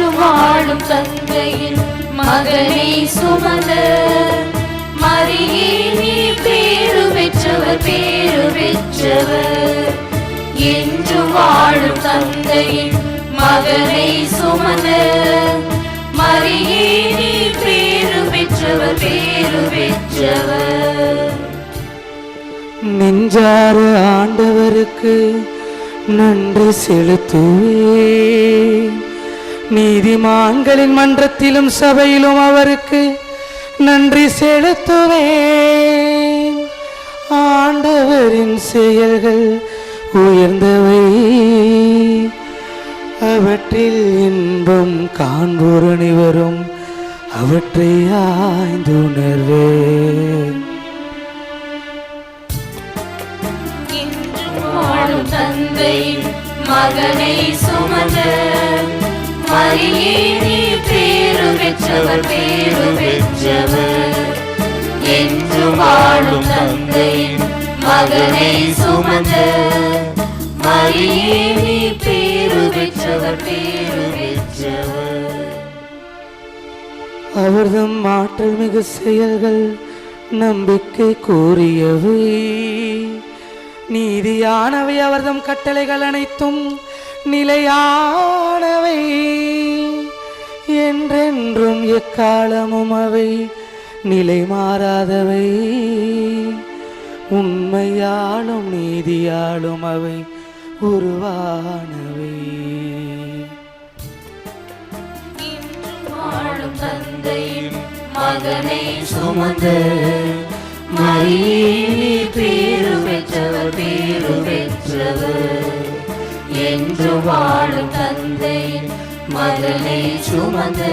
என்று வாழும் தந்தையின் மகனை சுமந்த மரியே நீ பேரு பெற்றவர் பேரு பெற்றவர். என்று வாழும் தந்தையின் மகனை சுமந்த மரியே நீ பேரு பெற்றவர் பேரு பெற்றவர். நெஞ்சாறு ஆண்டவருக்கு நன்றி செலுத்துவே நீதிமான்களின் மன்றத்திலும் சபையிலும் அவருக்கு நன்றி செலுத்துவேன். ஆண்டவரின் செயல்கள் உயர்ந்தவை. அவற்றில் இன்பம் காண்போர் வரும் அவற்றை ஆய்ந்துணர்வேன். இன்று மகனை சுமந்த மரியே நீ பேரு பெற்றவர் பேரு பெற்றவர். என்று வாழும் தந்தையின் மகனை சுமந்த மரியே நீ பேரு பெற்றவர் பேரு பெற்றவர். அவர்தம் ஆற்றல் மிகு செயல்கள் நம்பிக்கை கூறியவை. நீதியானவை அவர்தம் கட்டளைகள் அனைத்தும் நிலையானவை. என்றென்றும் எக்காலமும் அவை நிலை மாறாதவை. உண்மையாலும் நீதியாலும் அவை உருவானவை. தந்தையின் மகனை சுமந்து மரியே. என்று வாழும் தந்தையின் மதனை சுமந்து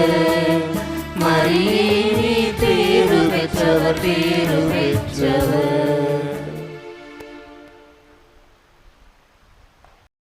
மரியே நீ பேரு பெற்றவர் பேரு